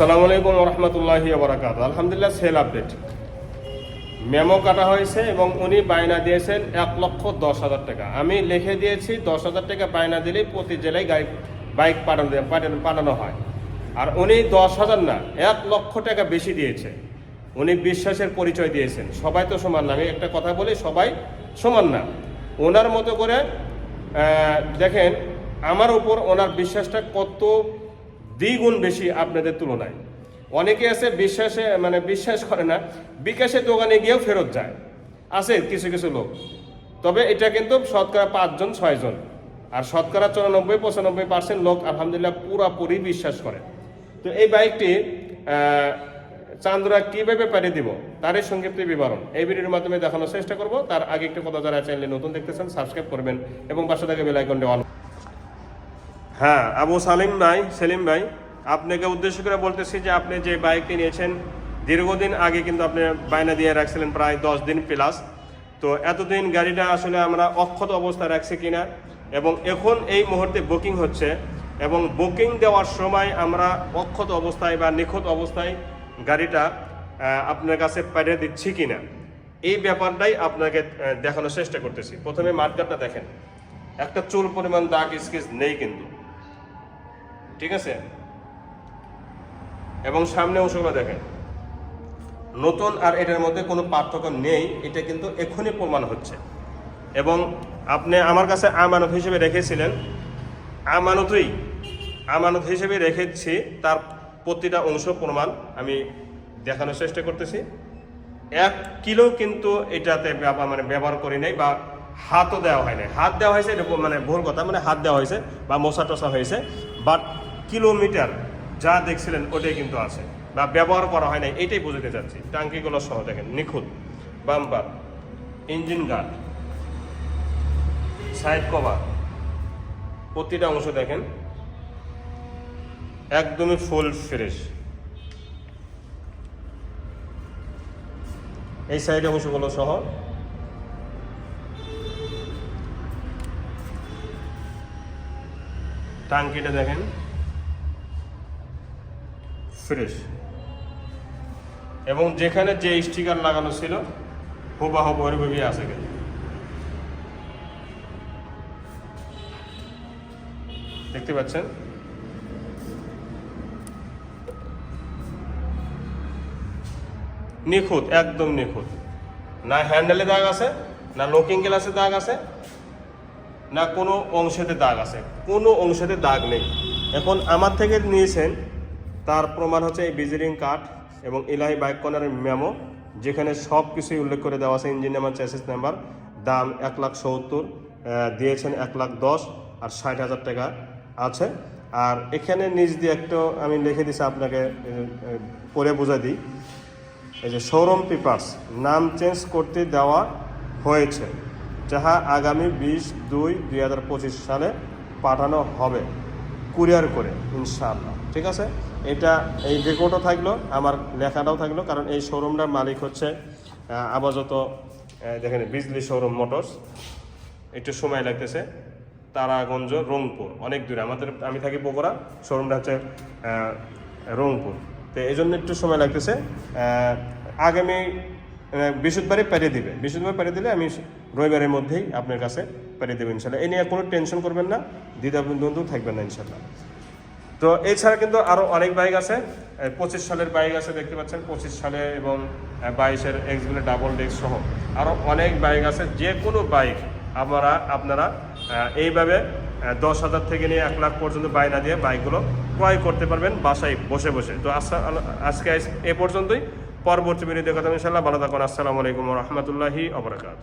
সালামু আলাইকুম রহমতুল্লাহি বারাকাত আলহামদুলিল্লাহ সেল আপডেট মেমো কাটা হয়েছে এবং উনি বায়না দিয়েছেন এক লক্ষ দশ হাজার টাকা। আমি লিখে দিয়েছি, দশ হাজার টাকা বায়না দিলেই প্রতি জেলায় গাড়ি বাইক পাঠানো পাঠানো- হয়। আর উনি দশ হাজার না, এক লক্ষ টাকা বেশি দিয়েছে। উনি বিশ্বাসের পরিচয় দিয়েছেন। সবাই তো সমান না। আমি একটা কথা বলি, সবাই সমান না। ওনার মতো করে দেখেন, আমার উপর ওনার বিশ্বাসটা কত দ্বিগুণ বেশি আপনাদের তুলনায়। অনেকে আছে বিশ্বাসে মানে বিশ্বাস করে না বিকাশের দোকানে গিয়েও ফেরত যায়। আছে কিছু কিছু লোক। তবে এটা কিন্তু শতকরা পাঁচজন, ছয়জন। আর শতকরা চুরানব্বই, পঁচানব্বই পার্সেন্ট লোক আলহামদুলিল্লাহ পুরাপুরি বিশ্বাস করে। তো এই বাইকটি চান্দরা কীভাবে পাঠিয়ে দিব, তারই সংক্ষিপ্ত বিবরণ। এই ভিডিওর মাধ্যমে দেখানোর চেষ্টা করব। তার আগে একটু কথা যারা চ্যানেলে নতুন দেখতেছেন সাবস্ক্রাইব করবেন এবং পাশে থেকে বেল আইকনটি অন হ্যাঁ আবু সালিম ভাই, সেলিম ভাই, আপনাকে উদ্দেশ্য করে বলতেছি যে আপনি যে বাইকটি নিয়েছেন, দীর্ঘদিন আগে কিন্তু আপনি বায়না দিয়ে রাখছিলেন প্রায় দশ দিন প্লাস তো এতদিন গাড়িটা আসলে আমরা অক্ষত অবস্থায় রাখছি কিনা এবং এখন এই মুহূর্তে বুকিং হচ্ছে এবং বুকিং দেওয়ার সময় আমরা অক্ষত অবস্থায় বা নিখুঁত অবস্থায় গাড়িটা আপনার কাছে পাঠিয়ে দিচ্ছি কিনা। এই ব্যাপারটাই আপনাকে দেখানোর চেষ্টা করতেছি। প্রথমে মার্কেটটা দেখেন। একটা চুল পরিমাণ দাগ স্কেচ নেই কিন্তু। ঠিক আছে? এবং সামনে অংশগুলো দেখেন। নতুন আর এটার মধ্যে কোনো পার্থক্য নেই, এটা কিন্তু এখনই প্রমাণ হচ্ছে। এবং আপনি আমার কাছে আমানত হিসেবে রেখেছিলেন। আমানতই, আমানত হিসেবে রেখেছি, তার প্রতিটা অংশ প্রমাণ আমি দেখানোর চেষ্টা করতেছি। এক কিলো কিন্তু এটাতে মানে ব্যবহার করি নাই বা হাতও দেওয়া হয় নাই। হাত দেওয়া হয়েছে, এটা মানে ভুল কথা মানে হাত দেওয়া হয়েছে বা মশা টসা হয়েছে। বাট কিলোমিটার যা দেখছিলেন ওটাই কিন্তু আছে। বা ব্যবহার করা হয় নাই, এটাই বুঝতে চাচ্ছি। টাঙ্কিগুলো সহ দেখেন, নিখুঁত। Bumper engine guard side cover প্রতিটা অংশ দেখেন, একদমই ফুল ফ্রেশ এই সাইডে অংশগুলো সহ। টাঙ্কিটা দেখেন ফ্রেশ এবং যেখানে যে স্টিকার লাগানো ছিল হুবাহুব ওইভাবেই আছে কিন্তু। দেখতে পাচ্ছেন? নিখুঁত, একদম নিখুঁত। না হ্যান্ডেলে দাগ আছে, না লকিং গ্লাসে দাগ আছে, না কোনো অংশেতে দাগ আছে। কোনো অংশেতে দাগ নেই। এখন আমার থেকে নিয়েছেন তার প্রমাণ হচ্ছে এই ভিজিটিং কার্ড এবং ইলাহি বাইক মেমো, যেখানে সব কিছুই উল্লেখ করে দেওয়া আছে। ইঞ্জিন নাম্বার চ্যাসিস নাম্বার, দাম এক লাখ সত্তর দিয়েছেন এক লাখ দশ আর ষাট হাজার টাকা আছে। আর এখানে নিজ দিয়ে একটু আমি লিখে দিছি আপনাকে পরে বোঝা দিই। এই যে শোরুম পেপার্স নাম চেঞ্জ করতে দেওয়া হয়েছে, যাহা আগামী বিশ দুই দুই সালে পাঠানো হবে। কুরিয়ার করে, ইনশাআল্লাহ। ঠিক আছে? এটা এই রেকর্ডও থাকল, আমার লেখাটাও থাকল, কারণ এই শোরুমটার মালিক হচ্ছে আপাতত দেখেন, বিজলি শোরুম মোটরস একটু সময় লাগতেছে। তারাগঞ্জ, রংপুর, অনেক দূরে। আমাদের, আমি থাকি বগুড়া শোরুমটা হচ্ছে রংপুর। তো এই জন্য একটু সময় লাগতেছে। আগামী বৃহস্পতিবারে পেরিয়ে দিবে। বৃহস্পতিবার পেরিয়ে দিলে আমি রবিবারের মধ্যেই আপনার কাছে পেরিয়ে দেবো ইনশাল্লাহ এই নিয়ে কোনো টেনশন করবেন না। দ্বিধা বন্ধু থাকবেন না ইনশাল্লাহ তো এছাড়া কিন্তু আরও অনেক বাইক আছে। পঁচিশ সালের বাইক আছে, দেখতে পাচ্ছেন, পঁচিশ সালে এবং বাইশের এক্সগুলো ডাবল ডেক্স সহ আরও অনেক বাইক আছে। যে কোনো বাইক আমরা, আপনারা এইভাবে দশ হাজার থেকে নিয়ে এক লাখ পর্যন্ত বায়না দিয়ে বাইকগুলো ক্রয় করতে পারবেন বাসায় বসে বসে। তো আজকে এ পর্যন্তই। পরবর্তী ভিডিও দেখা ইনশাল্লাহ ভালো থাকুন। আসসালামু আলাইকুম রহমতুল্লাহি অবরাকাত